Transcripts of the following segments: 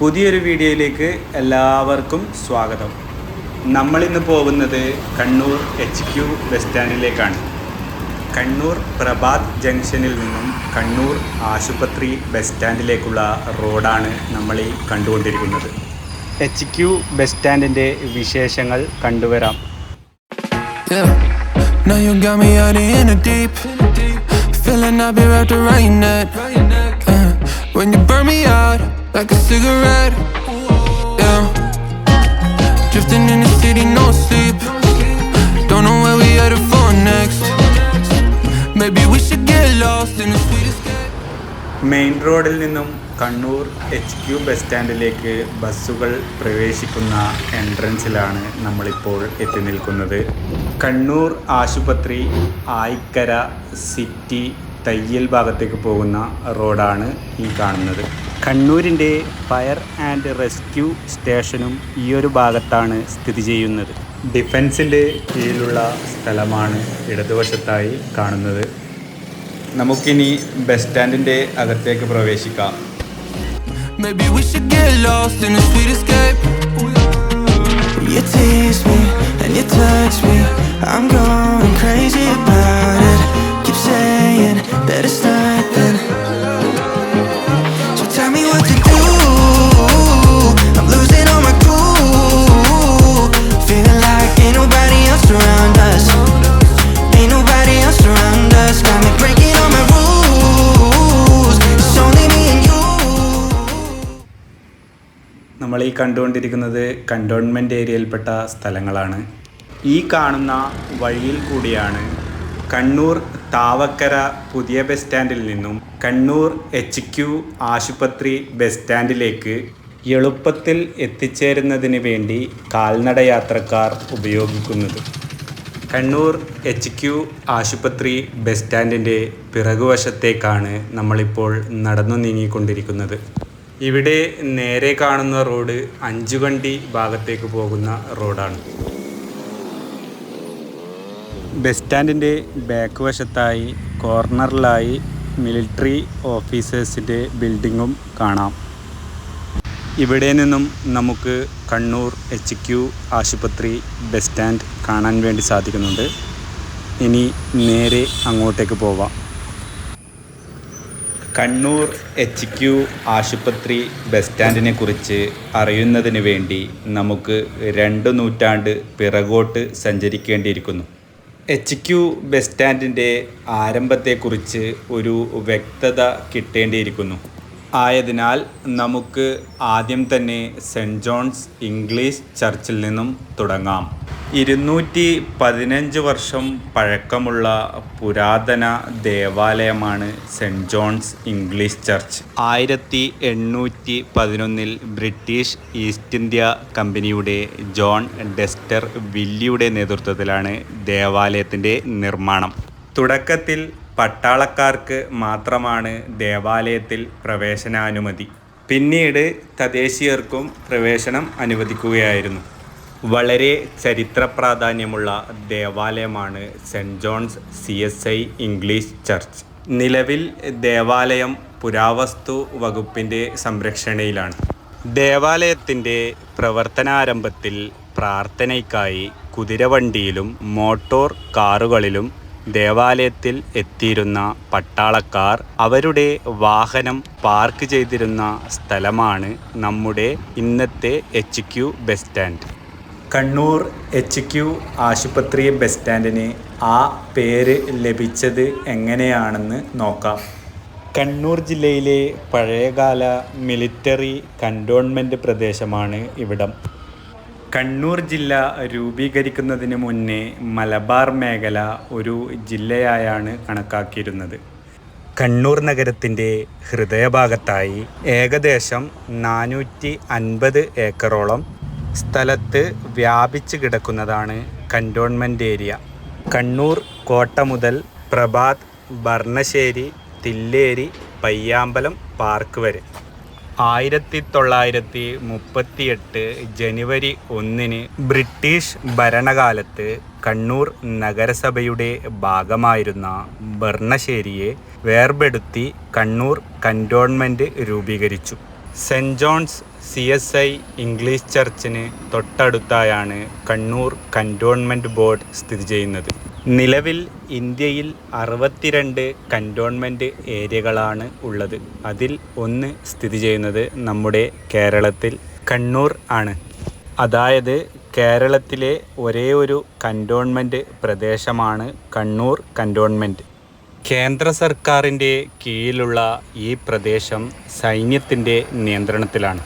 പുതിയൊരു വീഡിയോയിലേക്ക് എല്ലാവർക്കും സ്വാഗതം. നമ്മളിന്ന് പോകുന്നത് കണ്ണൂർ എച്ച് ക്യു ബസ് സ്റ്റാൻഡിലേക്കാണ് കണ്ണൂർ പ്രഭാത് ജംഗ്ഷനിൽ നിന്നും കണ്ണൂർ ആശുപത്രി ബസ് സ്റ്റാൻഡിലേക്കുള്ള റോഡാണ് നമ്മൾ ഈ കണ്ടുകൊണ്ടിരിക്കുന്നത്. എച്ച് ക്യു ബസ് സ്റ്റാൻഡിന്റെ വിശേഷങ്ങൾ കണ്ടുവരാം. Feeling I'll be wrapped around neck. Uh, when you burn me out. Like a cigarette. Yeah. Drifting in the city, no sleep. Don't know where we headed for next. Maybe we should get lost in the sweetest. Main റോഡിൽ നിന്നും Kannur H Q bus സ്റ്റാൻഡിലേക്ക് ബസ്സുകൾ പ്രവേശിക്കുന്ന എൻട്രൻസിലാണ് നമ്മളിപ്പോൾ എത്തി നിൽക്കുന്നത് കണ്ണൂർ ആശുപത്രി Ayikkara city തയ്യൽ ഭാഗത്തേക്ക് പോകുന്ന റോഡാണ് ഈ കാണുന്നത് കണ്ണൂരിന്റെ ഫയർ ആൻഡ് റെസ്ക്യൂ സ്റ്റേഷനും ഈ ഒരു ഭാഗത്താണ് സ്ഥിതി ചെയ്യുന്നത് ഡിഫൻസിന്റെ കീഴിലുള്ള സ്ഥലമാണ് ഇടതുവശത്തായി കാണുന്നത് നമുക്കിനി ബസ് സ്റ്റാൻഡിന്റെ അകത്തേക്ക് പ്രവേശിക്കാം Maybe we should get lost in a sweet escape. You tease me and you touch me. I'm going crazy about it. Saying that it's nothing. So tell me what to do. I'm losing all my cool. Feeling like ain't nobody else around us. Ain't nobody else around us. Got me breaking all my rules. It's only me and you. നമ്മൾ ഈ കണ്ടുകൊണ്ടിരിക്കുന്നത് cantonment ഏരിയയിൽപ്പെട്ട സ്ഥലങ്ങളാണ് ഈ കാണുന്ന വഴിയിൽ കൂടിയാണ് കണ്ണൂർ താവക്കര പുതിയ bus സ്റ്റാൻഡിൽ നിന്നും കണ്ണൂർ എച്ച് ക്യു ആശുപത്രി ബസ് സ്റ്റാൻഡിലേക്ക് എളുപ്പത്തിൽ എത്തിച്ചേരുന്നതിന് വേണ്ടി കാൽനടയാത്രക്കാർ ഉപയോഗിക്കുന്നത്. കണ്ണൂർ എച്ച് ക്യു ആശുപത്രി ബസ് സ്റ്റാൻഡിന്റെ പിറകുവശത്തേക്കാണ് നമ്മളിപ്പോൾ നടന്നു നീങ്ങിക്കൊണ്ടിരിക്കുന്നത്. ഇവിടെ നേരെ കാണുന്ന റോഡ് അഞ്ചുകണ്ടി ഭാഗത്തേക്ക് പോകുന്ന റോഡാണ്. ബസ് സ്റ്റാൻഡിന്റെ ബാക്ക് വശത്തായി കോർണറിലായി മിലിറ്ററി ഓഫീസേഴ്സിന്റെ ബിൽഡിങ്ങും കാണാം. ഇവിടെ നിന്നും നമുക്ക് കണ്ണൂർ എച്ച് ക്യു ആശുപത്രി ബസ് സ്റ്റാൻഡ് കാണാൻ വേണ്ടി സാധിക്കുന്നുണ്ട്. ഇനി നേരെ അങ്ങോട്ടേക്ക് പോവാം. കണ്ണൂർ എച്ച് ക്യു ആശുപത്രി ബസ് സ്റ്റാൻഡിനെ കുറിച്ച് അറിയുന്നതിന് വേണ്ടി നമുക്ക് രണ്ട് നൂറ്റാണ്ട് പിറകോട്ട് സഞ്ചരിക്കേണ്ടിയിരിക്കുന്നു. എച്ച് ക്യു ബസ് സ്റ്റാൻഡിന്റെ ആരംഭത്തെക്കുറിച്ച് ഒരു വ്യക്തത കിട്ടേണ്ടിയിരിക്കുന്നു. ആയതിനാൽ നമുക്ക് ആദ്യം തന്നെ സെന്റ് ജോൺസ് ഇംഗ്ലീഷ് ചർച്ചിൽ നിന്നും തുടങ്ങാം. ഇരുന്നൂറ്റി പതിനഞ്ച് വർഷം പഴക്കമുള്ള പുരാതന ദേവാലയമാണ് സെന്റ് ജോൺസ് ഇംഗ്ലീഷ് ചർച്ച്. ആയിരത്തി എണ്ണൂറ്റി പതിനൊന്നിൽ ബ്രിട്ടീഷ് ഈസ്റ്റ് ഇന്ത്യ കമ്പനിയുടെ ജോൺ ഡെസ്റ്റർ വില്ലിയുടെ നേതൃത്വത്തിലാണ് ദേവാലയത്തിന്റെ നിർമ്മാണം. തുടക്കത്തിൽ പട്ടാളക്കാർക്ക് മാത്രമാണ് ദേവാലയത്തിൽ പ്രവേശനാനുമതി. പിന്നീട് തദ്ദേശീയർക്കും പ്രവേശനം അനുവദിക്കുകയായിരുന്നു. വളരെ ചരിത്ര പ്രാധാന്യമുള്ള ദേവാലയമാണ് Saint John's C S I English church. നിലവിൽ ദേവാലയം പുരാവസ്തു വകുപ്പിന്റെ സംരക്ഷണയിലാണ്. ദേവാലയത്തിന്റെ പ്രവർത്തനാരംഭത്തിൽ പ്രാർത്ഥനയ്ക്കായി കുതിരവണ്ടിയിലും മോട്ടോർ കാറുകളിലും ദേവാലയത്തിൽ എത്തിയിരുന്ന പട്ടാളക്കാർ അവരുടെ വാഹനം പാർക്ക് ചെയ്തിരുന്ന സ്ഥലമാണ് നമ്മുടെ ഇന്നത്തെ H Q bus stand. Kannur H Q ആശുപത്രി ബസ് സ്റ്റാൻഡിന് ആ പേര് ലഭിച്ചത് എങ്ങനെയാണെന്ന് നോക്കാം. കണ്ണൂർ ജില്ലയിലെ പഴയകാല മിലിറ്ററി കണ്ടോൺമെന്റ് പ്രദേശമാണ് ഇവിടം. കണ്ണൂർ ജില്ല രൂപീകരിക്കുന്നതിന് മുന്നേ മലബാർ മേഖല ഒരു ജില്ലയായാണ് കണക്കാക്കിയിരുന്നത്. കണ്ണൂർ നഗരത്തിന്റെ ഹൃദയഭാഗത്തായി ഏകദേശം നാനൂറ്റി അൻപത് ഏക്കറോളം സ്ഥലത്ത് വ്യാപിച്ചു കിടക്കുന്നതാണ് കന്റോൺമെന്റ് ഏരിയ. കണ്ണൂർ കോട്ട മുതൽ പ്രഭാത് ഭർണശ്ശേരി തില്ലേരി പയ്യാമ്പലം പാർക്ക് വരെ. ആയിരത്തി തൊള്ളായിരത്തി മുപ്പത്തിയെട്ട് ജനുവരി ഒന്നിന് ബ്രിട്ടീഷ് ഭരണകാലത്ത് കണ്ണൂർ നഗരസഭയുടെ ഭാഗമായിരുന്ന ബർണശ്ശേരിയെ വേർപെടുത്തി കണ്ണൂർ കന്റോൺമെന്റ് രൂപീകരിച്ചു. Saint John's C S I English ചർച്ചിന് തൊട്ടടുത്തായാണ് കണ്ണൂർ കന്റോൺമെന്റ് ബോർഡ് സ്ഥിതി ചെയ്യുന്നത്. നിലവിൽ ഇന്ത്യയിൽ അറുപത്തിരണ്ട് കന്റോൺമെന്റ് ഏരിയകളാണ് ഉള്ളത്. അതിൽ ഒന്ന് സ്ഥിതി ചെയ്യുന്നത് നമ്മുടെ കേരളത്തിൽ കണ്ണൂർ ആണ്. അതായത് കേരളത്തിലെ ഒരേ ഒരു കന്റോൺമെന്റ് പ്രദേശമാണ് കണ്ണൂർ കന്റോൺമെന്റ് കേന്ദ്ര സർക്കാരിന്റെ കീഴിലുള്ള ഈ പ്രദേശം സൈന്യത്തിന്റെ നിയന്ത്രണത്തിലാണ്.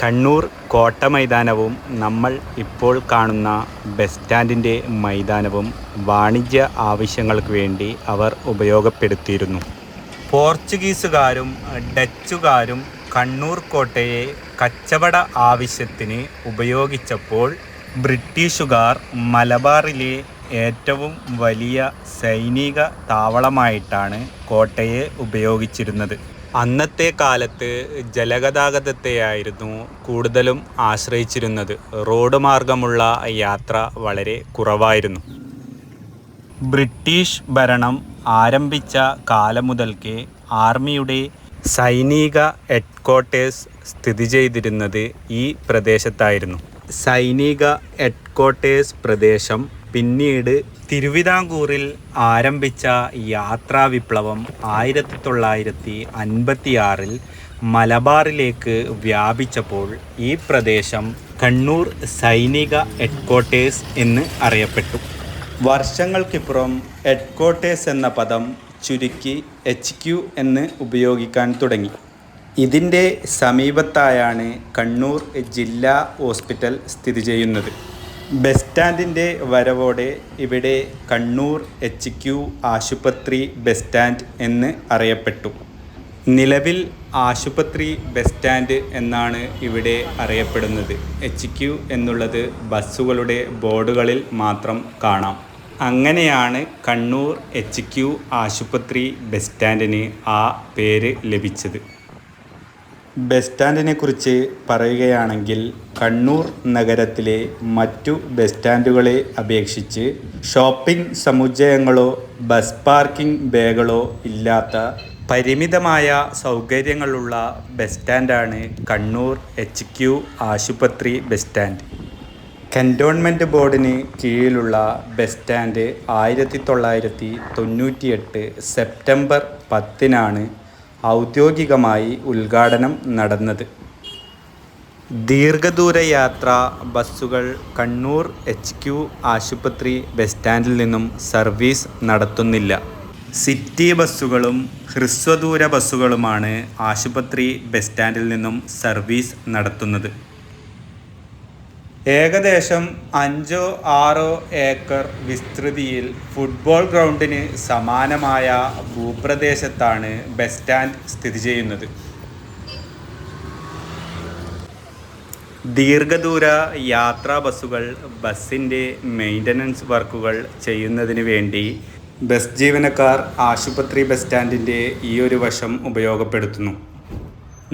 കണ്ണൂർ കോട്ട മൈതാനവും നമ്മൾ ഇപ്പോൾ കാണുന്ന ബസ് സ്റ്റാൻഡിന്റെ മൈതാനവും വാണിജ്യ ആവശ്യങ്ങൾക്ക് വേണ്ടി അവർ ഉപയോഗപ്പെടുത്തിയിരുന്നു. പോർച്ചുഗീസുകാരും ഡച്ചുകാരും കണ്ണൂർ കോട്ടയെ കച്ചവട ആവശ്യത്തിന് ഉപയോഗിച്ചപ്പോൾ ബ്രിട്ടീഷുകാർ മലബാറിലെ ഏറ്റവും വലിയ സൈനിക താവളമായിട്ടാണ് കോട്ടയെ ഉപയോഗിച്ചിരുന്നത്. അന്നത്തെ കാലത്ത് ജലഗതാഗതത്തെയായിരുന്നു കൂടുതലും ആശ്രയിച്ചിരുന്നത്. റോഡ് മാർഗമുള്ള യാത്ര വളരെ കുറവായിരുന്നു. ബ്രിട്ടീഷ് ഭരണം ആരംഭിച്ച കാലം മുതൽക്കേ ആർമിയുടെ സൈനിക ഹെഡ്ക്വാർട്ടേഴ്സ് സ്ഥിതി ചെയ്തിരുന്നത് ഈ പ്രദേശത്തായിരുന്നു. സൈനിക ഹെഡ്ക്വാർട്ടേഴ്സ് പ്രദേശം പിന്നീട് തിരുവിതാംകൂറിൽ ആരംഭിച്ച യാത്രാ വിപ്ലവം ആയിരത്തി തൊള്ളായിരത്തി അൻപത്തിയാറിൽ മലബാറിലേക്ക് വ്യാപിച്ചപ്പോൾ ഈ പ്രദേശം കണ്ണൂർ സൈനിക ഹെഡ്ക്വാർട്ടേഴ്സ് എന്ന് അറിയപ്പെട്ടു. വർഷങ്ങൾക്കിപ്പുറം ഹെഡ്ക്വാർട്ടേഴ്സ് എന്ന പദം ചുരുക്കി എച്ച് ക്യു എന്ന് ഉപയോഗിക്കാൻ തുടങ്ങി. ഇതിന്റെ സമീപത്തായാണ് കണ്ണൂർ ജില്ലാ ഹോസ്പിറ്റൽ സ്ഥിതി ചെയ്യുന്നത്. ബസ് സ്റ്റാൻഡിന്റെ വരവോടെ ഇവിടെ കണ്ണൂർ എച്ച് ക്യു ആശുപത്രി ബസ് സ്റ്റാൻഡ് എന്ന് അറിയപ്പെട്ടു. നിലവിൽ ആശുപത്രി ബസ് സ്റ്റാൻഡ് എന്നാണ് ഇവിടെ അറിയപ്പെടുന്നത്. എച്ച് ക്യു എന്നുള്ളത് ബസ്സുകളുടെ ബോർഡുകളിൽ മാത്രം കാണാം. അങ്ങനെയാണ് കണ്ണൂർ എച്ച് ക്യു ആശുപത്രി ബസ് സ്റ്റാൻഡിന് ആ പേര് ലഭിച്ചത്. ബസ് സ്റ്റാൻഡിനെ കുറിച്ച് പറയുകയാണെങ്കിൽ കണ്ണൂർ നഗരത്തിലെ മറ്റു ബസ് സ്റ്റാൻഡുകളെ അപേക്ഷിച്ച് ഷോപ്പിംഗ് സമുച്ചയങ്ങളോ ബസ് പാർക്കിംഗ് ബേകളോ ഇല്ലാത്ത പരിമിതമായ സൗകര്യങ്ങളുള്ള ബസ് സ്റ്റാൻഡാണ് കണ്ണൂർ എച്ച് ക്യു ആശുപത്രി ബസ് സ്റ്റാൻഡ്. കന്റോൺമെന്റ് ബോർഡിന് കീഴിലുള്ള ബസ് സ്റ്റാൻഡ് ആയിരത്തി തൊള്ളായിരത്തി തൊണ്ണൂറ്റിയെട്ട് സെപ്റ്റംബർ പത്തിനാണ് ഔദ്യോഗികമായി ഉദ്ഘാടനം നടന്നത്. ദീർഘദൂര യാത്ര ബസ്സുകൾ കണ്ണൂർ എച്ച് ക്യു ആശുപത്രി ബസ് സ്റ്റാൻഡിൽ നിന്നും സർവീസ് നടത്തുന്നില്ല. സിറ്റി ബസ്സുകളും ഹ്രസ്വദൂര ബസ്സുകളുമാണ് ആശുപത്രി ബസ് സ്റ്റാൻഡിൽ നിന്നും സർവീസ് നടത്തുന്നത്. ഏകദേശം അഞ്ചോ ആറോ ഏക്കർ വിസ്തൃതിയിൽ ഫുട്ബോൾ ഗ്രൗണ്ടിന് സമാനമായ ഭൂപ്രദേശത്താണ് ബസ് സ്റ്റാൻഡ് സ്ഥിതി ചെയ്യുന്നത്. ദീർഘദൂര യാത്രാ ബസ്സുകൾ ബസ്സിന്റെ മെയിന്റനൻസ് വർക്കുകൾ ചെയ്യുന്നതിന് വേണ്ടി ബസ് ജീവനക്കാർ ആശുപത്രി ബസ് സ്റ്റാൻഡിന്റെ ഈ ഒരു വശം ഉപയോഗപ്പെടുത്തുന്നു.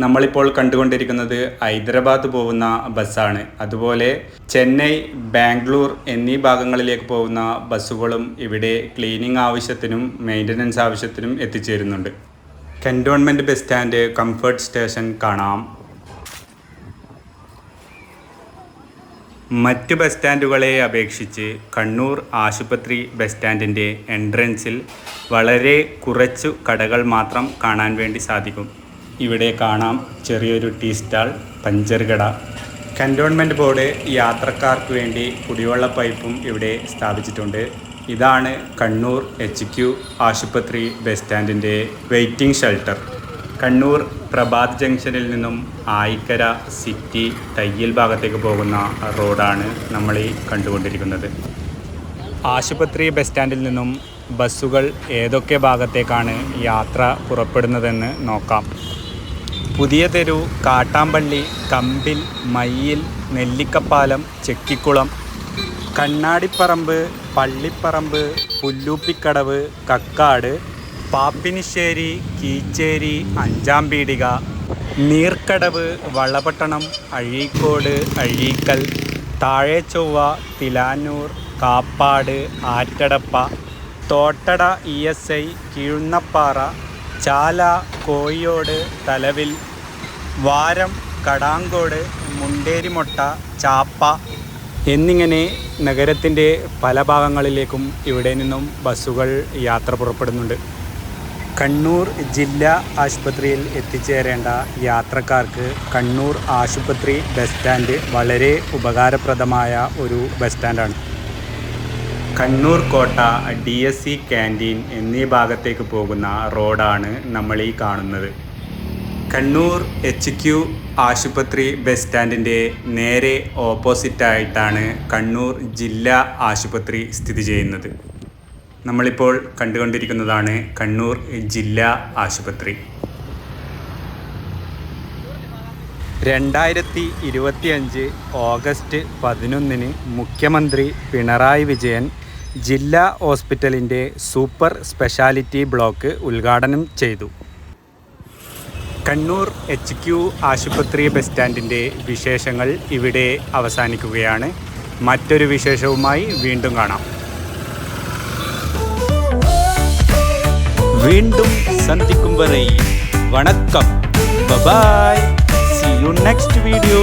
നമ്മളിപ്പോൾ കണ്ടുകൊണ്ടിരിക്കുന്നത് ഹൈദരാബാദ് പോകുന്ന ബസ്സാണ്. അതുപോലെ ചെന്നൈ ബാംഗ്ലൂർ എന്നീ ഭാഗങ്ങളിലേക്ക് പോകുന്ന ബസ്സുകളും ഇവിടെ ക്ലീനിങ് ആവശ്യത്തിനും മെയിന്റനൻസ് ആവശ്യത്തിനും എത്തിച്ചേരുന്നുണ്ട്. Cantonment bus stand comfort station കാണാം. മറ്റ് ബസ് സ്റ്റാൻഡുകളെ അപേക്ഷിച്ച് കണ്ണൂർ ആശുപത്രി ബസ് സ്റ്റാൻഡിന്റെ എൻട്രൻസിൽ വളരെ കുറച്ചു കടകൾ മാത്രം കാണാൻ വേണ്ടി സാധിക്കും. ഇവിടെ കാണാം ചെറിയൊരു ടീ സ്റ്റാൾ പഞ്ചർ കട. കന്റോൺമെന്റ് ബോർഡ് യാത്രക്കാർക്ക് വേണ്ടി കുടിവെള്ള പൈപ്പും ഇവിടെ സ്ഥാപിച്ചിട്ടുണ്ട്. ഇതാണ് കണ്ണൂർ എച്ച് ക്യു ആശുപത്രി ബസ് സ്റ്റാൻഡിന്റെ വെയിറ്റിംഗ് ഷെൽട്ടർ. കണ്ണൂർ പ്രഭാത് ജംഗ്ഷനിൽ നിന്നും ആയിക്കര സിറ്റി തയ്യൽ ഭാഗത്തേക്ക് പോകുന്ന റോഡാണ് നമ്മൾ ഈ കണ്ടുകൊണ്ടിരിക്കുന്നത്. ആശുപത്രി ബസ് സ്റ്റാൻഡിൽ നിന്നും ബസ്സുകൾ ഏതൊക്കെ ഭാഗത്തേക്കാണ് യാത്ര പുറപ്പെടുന്നതെന്ന് നോക്കാം. പുതിയ തെരു കാട്ടാമ്പള്ളി കമ്പിൽ Mayyil നെല്ലിക്കപ്പാലം Chekkikulam Kannadiparamba Pallipparamba Pulluppikkadavu Kakkad Pappinissery Keecheri Anjam Peedika Neerkadavu Valapattanam Azhikode Azhikkal Thazhechovva Thilanur Kappad Attadappa Thottada E S I Keezhunnappara Chala Kozhiyode Thalavil Varam Kadankode Munderimotta ചാപ്പ എന്നിങ്ങനെ നഗരത്തിന്റെ പല ഭാഗങ്ങളിലേക്കും ഇവിടെ നിന്നും ബസ്സുകൾ യാത്ര പുറപ്പെടുന്നുണ്ട്. കണ്ണൂർ ജില്ലാ ആശുപത്രിയിൽ എത്തിച്ചേരേണ്ട യാത്രക്കാർക്ക് കണ്ണൂർ ആശുപത്രി ബസ് സ്റ്റാൻഡ് വളരെ ഉപകാരപ്രദമായ ഒരു ബസ് സ്റ്റാൻഡാണ്. കണ്ണൂർ കോട്ട ഡി എസ് സി ക്യാന്റീൻ എന്നീ ഭാഗത്തേക്ക് പോകുന്ന റോഡാണ് നമ്മൾ ഈ കാണുന്നത്. കണ്ണൂർ എച്ച് ക്യു ആശുപത്രി ബസ് സ്റ്റാൻഡിന്റെ നേരെ ഓപ്പോസിറ്റായിട്ടാണ് കണ്ണൂർ ജില്ലാ ആശുപത്രി സ്ഥിതി ചെയ്യുന്നത്. നമ്മളിപ്പോൾ കണ്ടുകൊണ്ടിരിക്കുന്നതാണ് കണ്ണൂർ ജില്ലാ ആശുപത്രി. രണ്ടായിരത്തി ഇരുപത്തിയഞ്ച് ഓഗസ്റ്റ് പതിനൊന്നിന് മുഖ്യമന്ത്രി പിണറായി വിജയൻ ജില്ലാ ഹോസ്പിറ്റലിന്റെ സൂപ്പർ സ്പെഷ്യാലിറ്റി ബ്ലോക്ക് ഉദ്ഘാടനം ചെയ്തു. കണ്ണൂർ എച്ച് ക്യു ആശുപത്രി ബസ് സ്റ്റാൻഡിന്റെ വിശേഷങ്ങൾ ഇവിടെ അവസാനിക്കുകയാണ്. മറ്റൊരു വിശേഷവുമായി വീണ്ടും കാണാം. വീണ്ടും സന്ധിക്കും വരെ വണക്കം. Bye bye see you next video